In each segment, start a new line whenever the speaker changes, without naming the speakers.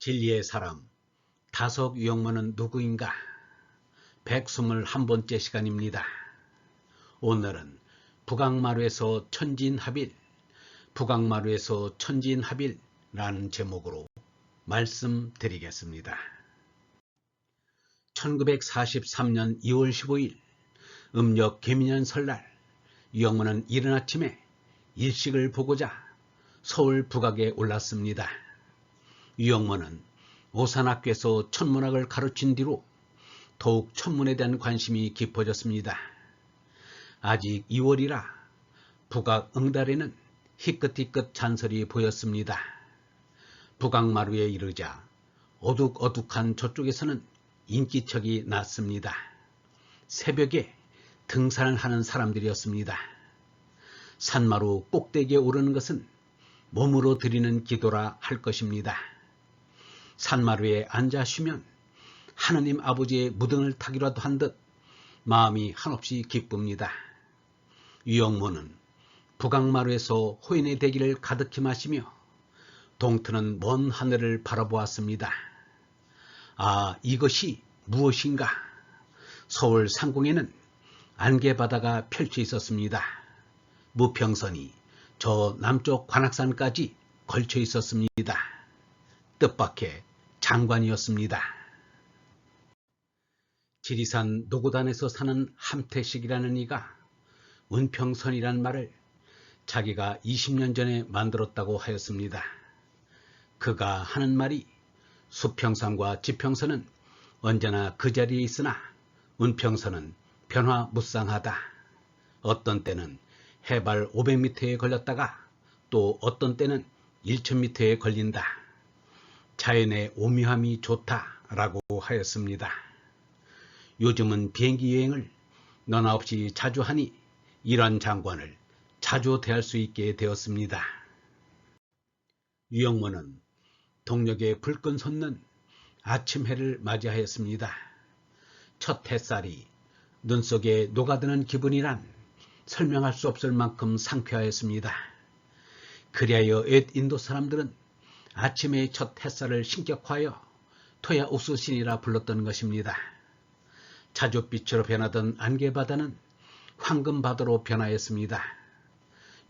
진리의 사람 다석 유영모는 누구인가? 121번째 시간입니다. 오늘은 북악마루에서 천진합일, 북악마루에서 천진합일라는 제목으로 말씀드리겠습니다. 1943년 2월 15일 음력 개미년 설날 유영모는 이른 아침에 일식을 보고자 서울 북악에 올랐습니다. 유영모는 오산학교에서 천문학을 가르친 뒤로 더욱 천문에 대한 관심이 깊어졌습니다. 아직 2월이라 북악 응달에는 희끗희끗 잔설이 보였습니다. 북악마루에 이르자 어둑어둑한 저쪽에서는 인기척이 났습니다. 새벽에 등산을 하는 사람들이었습니다. 산마루 꼭대기에 오르는 것은 몸으로 드리는 기도라 할 것입니다. 산마루에 앉아 쉬면 하느님 아버지의 무등을 타기라도 한 듯 마음이 한없이 기쁩니다. 유영모는 북악마루에서 호인의 대기를 가득히 마시며 동트는 먼 하늘을 바라보았습니다. 아, 이것이 무엇인가? 서울 상공에는 안개바다가 펼쳐 있었습니다. 무평선이 저 남쪽 관악산까지 걸쳐 있었습니다. 뜻밖의 장관이었습니다. 지리산 노고단에서 사는 함태식이라는 이가 은평선이란 말을 자기가 20년 전에 만들었다고 하였습니다. 그가 하는 말이 수평선과 지평선은 언제나 그 자리에 있으나 은평선은 변화 무쌍하다. 어떤 때는 해발 500m에 걸렸다가 또 어떤 때는 1000m에 걸린다. 자연의 오묘함이 좋다라고 하였습니다. 요즘은 비행기 여행을 너나 없이 자주 하니 이런 장관을 자주 대할 수 있게 되었습니다. 유영모는 동력에 불끈 솟는 아침 해를 맞이하였습니다. 첫 햇살이 눈 속에 녹아드는 기분이란 설명할 수 없을 만큼 상쾌하였습니다. 그리하여 옛 인도 사람들은 아침의 첫 햇살을 신격화하여 토야 옥수신이라 불렀던 것입니다. 자주빛으로 변하던 안개바다는 황금바다로 변하였습니다.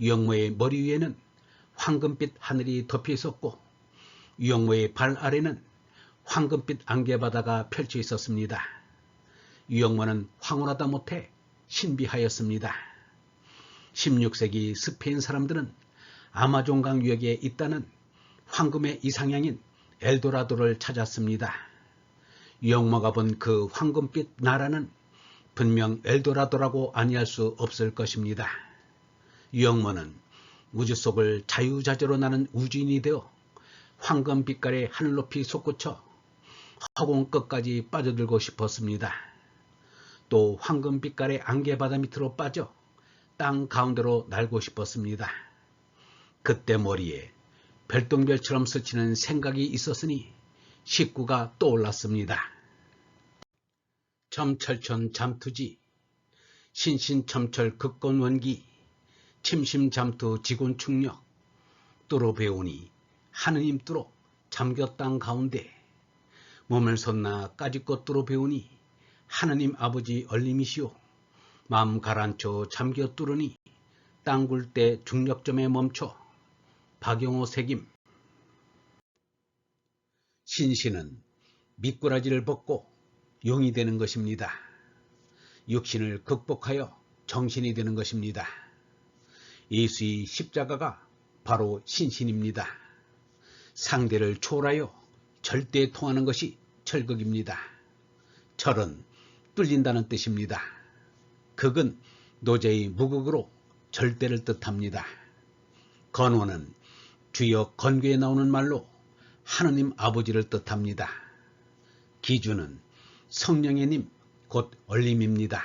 유영모의 머리 위에는 황금빛 하늘이 덮여 있었고 유영모의 발 아래는 황금빛 안개바다가 펼쳐 있었습니다. 유영모는 황홀하다 못해 신비하였습니다. 16세기 스페인 사람들은 아마존강 유역에 있다는 황금의 이상향인 엘도라도를 찾았습니다. 유영모가 본 그 황금빛 나라는 분명 엘도라도라고 아니할 수 없을 것입니다. 유영모는 우주 속을 자유자재로 나는 우주인이 되어 황금 빛깔의 하늘 높이 솟구쳐 허공 끝까지 빠져들고 싶었습니다. 또 황금 빛깔의 안개바다 밑으로 빠져 땅 가운데로 날고 싶었습니다. 그때 머리에 별똥별처럼 스치는 생각이 있었으니 식구가 떠올랐습니다. 점철천 잠투지, 신신첨철 극건원기, 침심잠투 지곤충력, 뚫어 배우니 하느님 뚫어 잠겨 땅 가운데, 몸을 솟나 까짓것 뚫어 배우니 하느님 아버지 얼림이시오. 마음 가라앉혀 잠겨 뚫으니 땅굴 때 중력점에 멈춰 박영호 색임 신신은 미꾸라지를 벗고 용이 되는 것입니다. 육신을 극복하여 정신이 되는 것입니다. 예수의 십자가가 바로 신신입니다. 상대를 초월하여 절대 통하는 것이 철극입니다. 철은 뚫린다는 뜻입니다. 극은 도저히 무극으로 절대를 뜻합니다. 건원은 주역 건괴에 나오는 말로 하느님 아버지를 뜻합니다. 기주는 성령의 님, 곧 얼림입니다.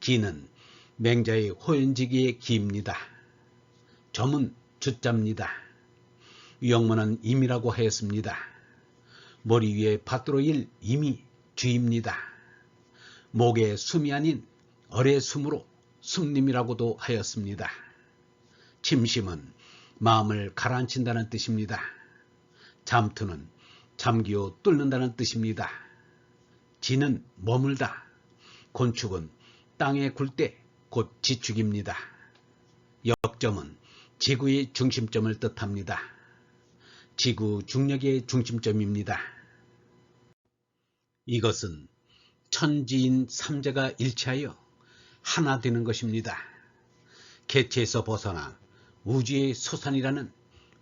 기는 맹자의 호연지기의 기입니다. 점은 주자입니다. 유영문은 임이라고 하였습니다. 머리 위에 밭으로 일 임이 쥐입니다. 목에 숨이 아닌 어의 숨으로 숨님이라고도 하였습니다. 침심은 마음을 가라앉힌다는 뜻입니다. 잠투는 잠기어 뚫는다는 뜻입니다. 지는 머물다. 곤축은 땅에 굴 때 곧 지축입니다. 역점은 지구의 중심점을 뜻합니다. 지구 중력의 중심점입니다. 이것은 천지인 삼재가 일치하여 하나 되는 것입니다. 개체에서 벗어나 우주의 소산이라는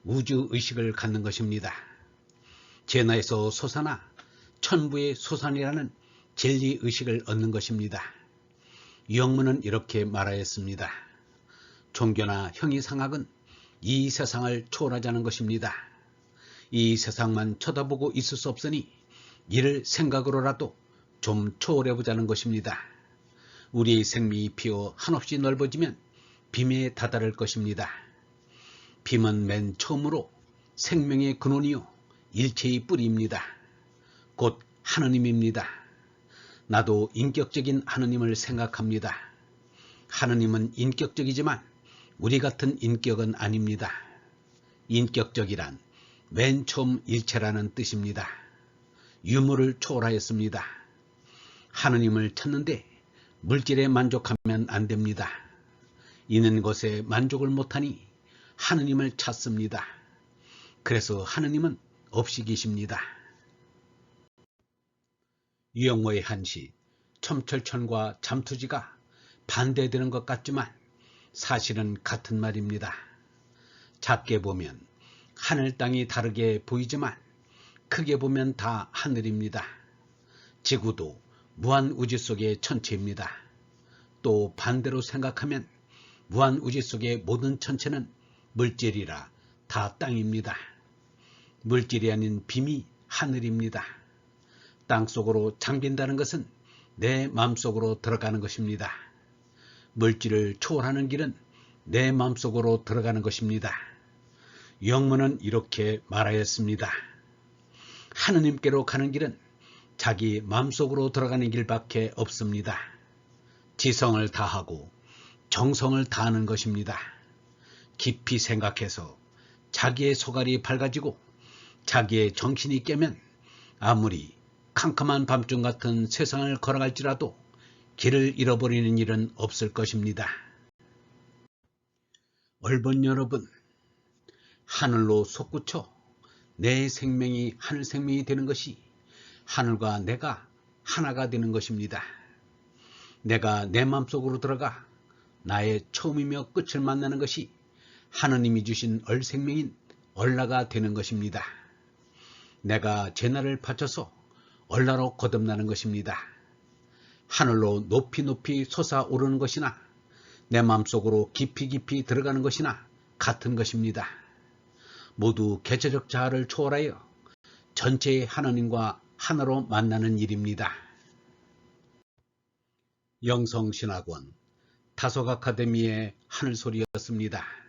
우주 의식을 갖는 것입니다. 제나에서 솟아나 천부의 소산이라는 진리 의식을 얻는 것입니다. 영문은 이렇게 말하였습니다. 종교나 형이상학은 이 세상을 초월하자는 것입니다. 이 세상만 쳐다보고 있을 수 없으니 이를 생각으로라도 좀 초월해보자는 것입니다. 우리의 생명이 피어 한없이 넓어지면 빔에 다다를 것입니다. 빔은 맨 처음으로 생명의 근원이요 일체의 뿌리입니다. 곧 하느님입니다. 나도 인격적인 하느님을 생각합니다. 하느님은 인격적이지만 우리 같은 인격은 아닙니다. 인격적이란 맨 처음 일체라는 뜻입니다. 유무를 초월하였습니다. 하느님을 찾는데 물질에 만족하면 안 됩니다. 있는 것에 만족을 못하니 하느님을 찾습니다. 그래서 하느님은 없이 계십니다. 유영모의 한시, 첨철천과 잠투지가 반대되는 것 같지만 사실은 같은 말입니다. 작게 보면 하늘 땅이 다르게 보이지만 크게 보면 다 하늘입니다. 지구도 무한 우주 속의 천체입니다. 또 반대로 생각하면 무한 우주 속의 모든 천체는 물질이라 다 땅입니다. 물질이 아닌 빔이 하늘입니다. 땅 속으로 잠긴다는 것은 내 마음속으로 들어가는 것입니다. 물질을 초월하는 길은 내 마음속으로 들어가는 것입니다. 영문은 이렇게 말하였습니다. 하느님께로 가는 길은 자기 마음속으로 들어가는 길밖에 없습니다. 지성을 다하고 정성을 다하는 것입니다. 깊이 생각해서 자기의 소갈이 밝아지고 자기의 정신이 깨면 아무리 캄캄한 밤중 같은 세상을 걸어갈지라도 길을 잃어버리는 일은 없을 것입니다. 얼번 여러분, 하늘로 솟구쳐 내 생명이 하늘 생명이 되는 것이 하늘과 내가 하나가 되는 것입니다. 내가 내 마음속으로 들어가 나의 처음이며 끝을 만나는 것이 하느님이 주신 얼생명인 얼라가 되는 것입니다. 내가 제 날을 바쳐서 얼라로 거듭나는 것입니다. 하늘로 높이 높이 솟아오르는 것이나 내 마음속으로 깊이 깊이 들어가는 것이나 같은 것입니다. 모두 개체적 자아를 초월하여 전체의 하나님과 하나로 만나는 일입니다. 영성신학원 다속 아카데미의 하늘소리였습니다.